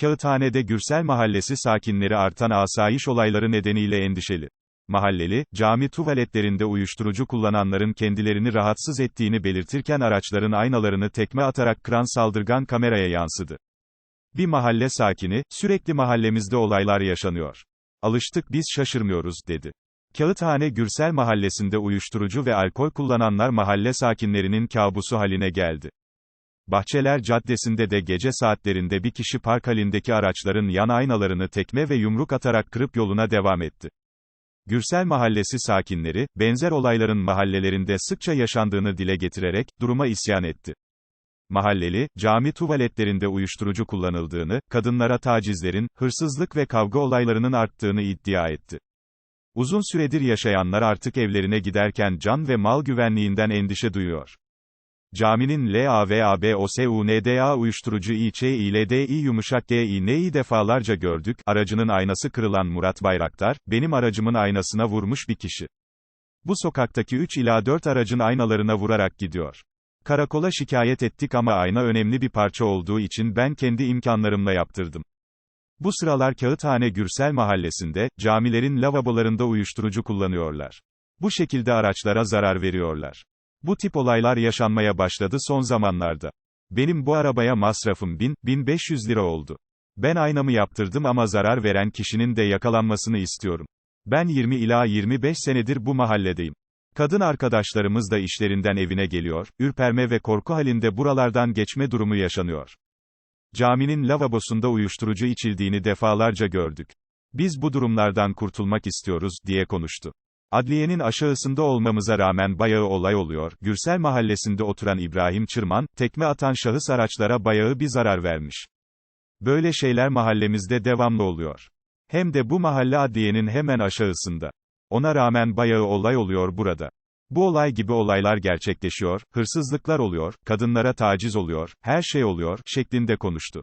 Kağıthane'de Gürsel Mahallesi sakinleri artan asayiş olayları nedeniyle endişeli. Mahalleli, cami tuvaletlerinde uyuşturucu kullananların kendilerini rahatsız ettiğini belirtirken araçların aynalarını tekme atarak kıran saldırgan kameraya yansıdı. Bir mahalle sakini, sürekli mahallemizde olaylar yaşanıyor. Alıştık biz şaşırmıyoruz, dedi. Kağıthane Gürsel Mahallesi'nde uyuşturucu ve alkol kullananlar mahalle sakinlerinin kabusu haline geldi. Bahçeler Caddesi'nde de gece saatlerinde bir kişi park halindeki araçların yan aynalarını tekme ve yumruk atarak kırıp yoluna devam etti. Gürsel Mahallesi sakinleri, benzer olayların mahallelerinde sıkça yaşandığını dile getirerek, duruma isyan etti. Mahalleli, cami tuvaletlerinde uyuşturucu kullanıldığını, kadınlara tacizlerin, hırsızlık ve kavga olaylarının arttığını iddia etti. Uzun süredir yaşayanlar artık evlerine giderken can ve mal güvenliğinden endişe duyuyor. Caminin LAVABOSUNDA uyuşturucu İÇİLDİ yumuşak GİN'yi defalarca gördük, aracının aynası kırılan Murat Bayraktar, benim aracımın aynasına vurmuş bir kişi. Bu sokaktaki 3 ila 4 aracın aynalarına vurarak gidiyor. Karakola şikayet ettik ama ayna önemli bir parça olduğu için ben kendi imkanlarımla yaptırdım. Bu sıralar Kağıthane Gürsel Mahallesi'nde, camilerin lavabolarında uyuşturucu kullanıyorlar. Bu şekilde araçlara zarar veriyorlar. Bu tip olaylar yaşanmaya başladı son zamanlarda. Benim bu arabaya masrafım 1000-1500 lira oldu. Ben aynamı yaptırdım ama zarar veren kişinin de yakalanmasını istiyorum. Ben 20 ila 25 senedir bu mahalledeyim. Kadın arkadaşlarımız da işlerinden evine geliyor, ürperme ve korku halinde buralardan geçme durumu yaşanıyor. Caminin lavabosunda uyuşturucu içildiğini defalarca gördük. Biz bu durumlardan kurtulmak istiyoruz, diye konuştu. Adliyenin aşağısında olmamıza rağmen bayağı olay oluyor. Gürsel mahallesinde oturan İbrahim Çırman, tekme atan şahıs araçlara bayağı bir zarar vermiş. Böyle şeyler mahallemizde devamlı oluyor. Hem de bu mahalle adliyenin hemen aşağısında. Ona rağmen bayağı olay oluyor burada. Bu olay gibi olaylar gerçekleşiyor, hırsızlıklar oluyor, kadınlara taciz oluyor, her şey oluyor, şeklinde konuştu.